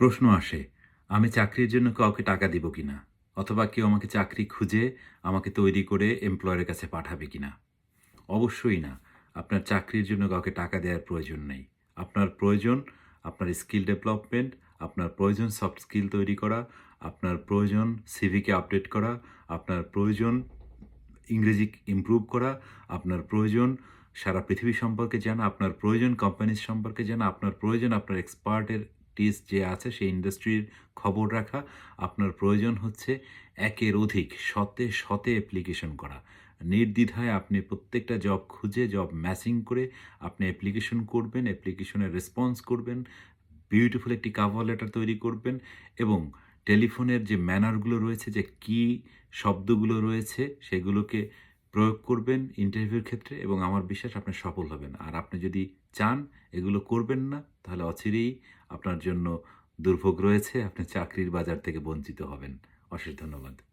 প্রশ্ন আসে, আমি চাকরির জন্য কাউকে টাকা দিব কিনা? অথবা কেউ আমাকে চাকরি খুঁজে আমাকে তৈরি করে এমপ্লয়ারের কাছে পাঠাবে কিনা? অবশ্যই না। আপনার চাকরির জন্য কাউকে টাকা দেওয়ার প্রয়োজন নেই। আপনার প্রয়োজন আপনার স্কিল ডেভেলপমেন্ট আপনার প্রয়োজন সফট স্কিল তৈরি করা, আপনার প্রয়োজন সিভিকে আপডেট করা, আপনার প্রয়োজন ইংরেজি ইমপ্রুভ করা, আপনার প্রয়োজন সারা পৃথিবী সম্পর্কে জানা, আপনার প্রয়োজন কোম্পানিজ সম্পর্কে জানা, আপনার প্রয়োজন আপনার এক্সপার্টের টিস যে আছে সেই ইন্ডাস্ট্রির খবর রাখা। আপনার প্রয়োজন হচ্ছে একের অধিক শতে শতে অ্যাপ্লিকেশন করা। নির্দ্বিধায় আপনি প্রত্যেকটা জব খুঁজে জব ম্যাচিং করে আপনি অ্যাপ্লিকেশন করবেন অ্যাপ্লিকেশনের রেসপন্স করবেন বিউটিফুল একটি কাভার লেটার তৈরি করবেন এবং টেলিফোনের যে ম্যানারগুলো রয়েছে, যে কি শব্দগুলো রয়েছে, সেগুলোকে প্রয়োগ করবেন ইন্টারভিউর ক্ষেত্রে এবং আমার বিশ্বাস আপনি সফল হবেন। আর আপনি যদি চান এগুলো করবেন না, তাহলে অচিরেই আপনার জন্য দুর্ভোগ রয়েছে আপনি চাকরির বাজার থেকে বঞ্চিত হবেন। অশেষ ধন্যবাদ।